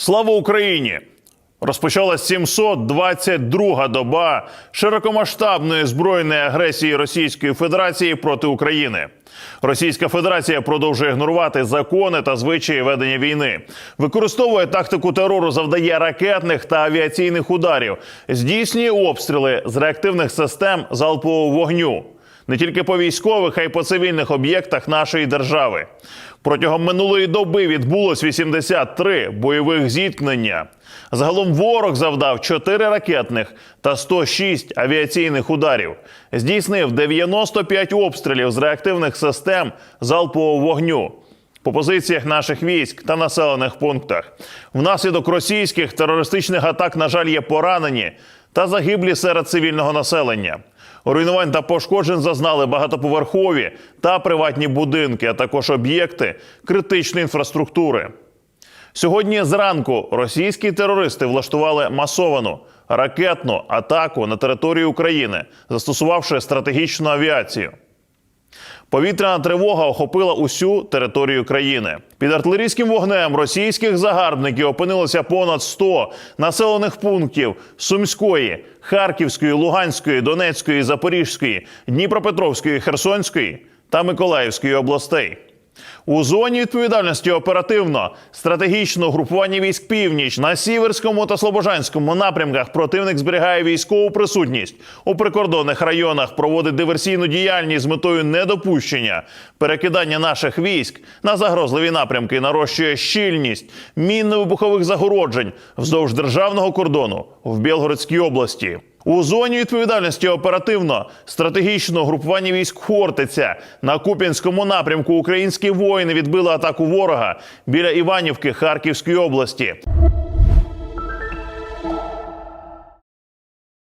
Слава Україні! Розпочалась 722-га доба широкомасштабної збройної агресії Російської Федерації проти України. Російська Федерація продовжує ігнорувати закони та звичаї ведення війни, використовує тактику терору, завдає ракетних та авіаційних ударів, здійснює обстріли з реактивних систем залпового вогню не тільки по військових, а й по цивільних об'єктах нашої держави. Протягом минулої доби відбулось 83 бойових зіткнення. Загалом ворог завдав 4 ракетних та 106 авіаційних ударів. Здійснив 95 обстрілів з реактивних систем залпового вогню по позиціях наших військ та населених пунктах. Внаслідок російських терористичних атак, на жаль, є поранені та загиблі серед цивільного населення. Руйнувань та пошкоджень зазнали багатоповерхові та приватні будинки, а також об'єкти критичної інфраструктури. Сьогодні зранку російські терористи влаштували масовану ракетну атаку на територію України, застосувавши стратегічну авіацію. Повітряна тривога охопила усю територію країни. Під артилерійським вогнем російських загарбників опинилося понад 100 населених пунктів Сумської, Харківської, Луганської, Донецької, Запорізької, Дніпропетровської, Херсонської та Миколаївської областей. У зоні відповідальності оперативно стратегічного групування військ північ на сіверському та слобожанському напрямках противник зберігає військову присутність у прикордонних районах, проводить диверсійну діяльність з метою недопущення перекидання наших військ на загрозливі напрямки, нарощує щільність мінно-вибухових загороджень вздовж державного кордону в Білгородській області. У зоні відповідальності оперативно стратегічного групування військ Хортиця на Куп'янському напрямку українські воїни відбили атаку ворога біля Іванівки Харківської області.